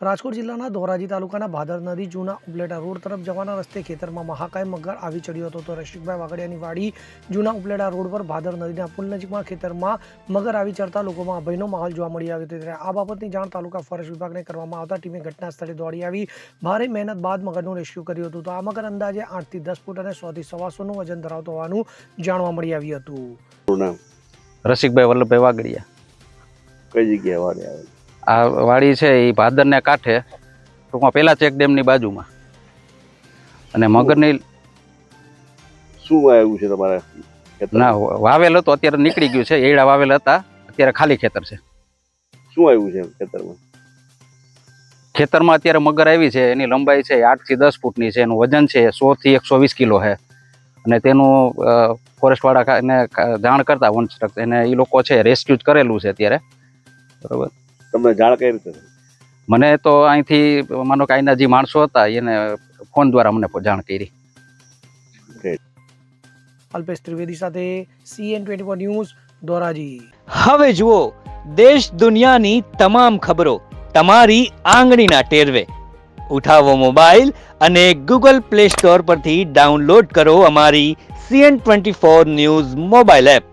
રાજકોટ જિલ્લાના ધોરાજી તાલુકાના ભાદર નદી જૂના ઉપલેટા રોડ તરફ જવાના રસ્તે ખેતરમાં મહાકાય મગર આવી ચડ્યો હતો તો રસિકભાઈ વાગડિયાની વાડી જૂના ઉપલેટા રોડ પર ભાદર નદીના પુલ નજીકમાં ખેતરમાં મગર આવી ચડતા લોકોમાં ભયનો માહોલ જોવા મળી આવ્યો હતો. ત્યારે આ બાબતની જાણ તાલુકા ફોરેસ્ટ વિભાગને કરવામાં આવતા ટીમે ઘટના સ્થળે દોડી આવી. ભારે મહેનત બાદ મગરનું રેસ્ક્યુ કર્યું હતું. તો આ મગર અંદાજે આઠથી દસ ફૂટ અને સોથી સવાસોનું વજન ધરાવતો હોવાનું જાણવા મળી આવ્યું હતું. રસિકભાઈ વલ્લભભાઈ વાગડિયા. કઈ જગ્યાએ વાડે આવે આ વાડી છે એ ભાદરને કાંઠે ટૂંકમાં પહેલા ચેક ડેમની બાજુમાં. અને મગરની શું આવ્યું છે તમારે ના વાવેલ હતો અત્યારે નીકળી ગયું છે. એડા વાવેલ હતા અત્યારે ખાલી ખેતર છે. શું આવ્યું છે ખેતરમાં? ખેતરમાં અત્યારે મગર આવી છે એની લંબાઈ છે આઠથી દસ ફૂટની છે એનું વજન છે સો થી એકસો વીસ કિલો છે. અને તેનું ફોરેસ્ટવાળા એને જાણ કરતા વન એને એ લોકો છે રેસ્ક્યુ કરેલું છે અત્યારે. બરોબર? તમને જાણ કઈ રીતે મને તો અહીંથી માનો કે અહીંના જે માણસો હતા એને ફોન દ્વારા મને જાણ કરી. અલ્પેશ ત્રિવેદી સાથે CN twenty four news Dhoraji. હવે જુઓ દેશ દુનિયાની તમામ ખબરો તમારી આંગળીના ટેરવે. ઉઠાવો મોબાઈલ અને ગૂગલ પ્લે સ્ટોર પરથી ડાઉનલોડ કરો અમારી CN twenty four news mobile app.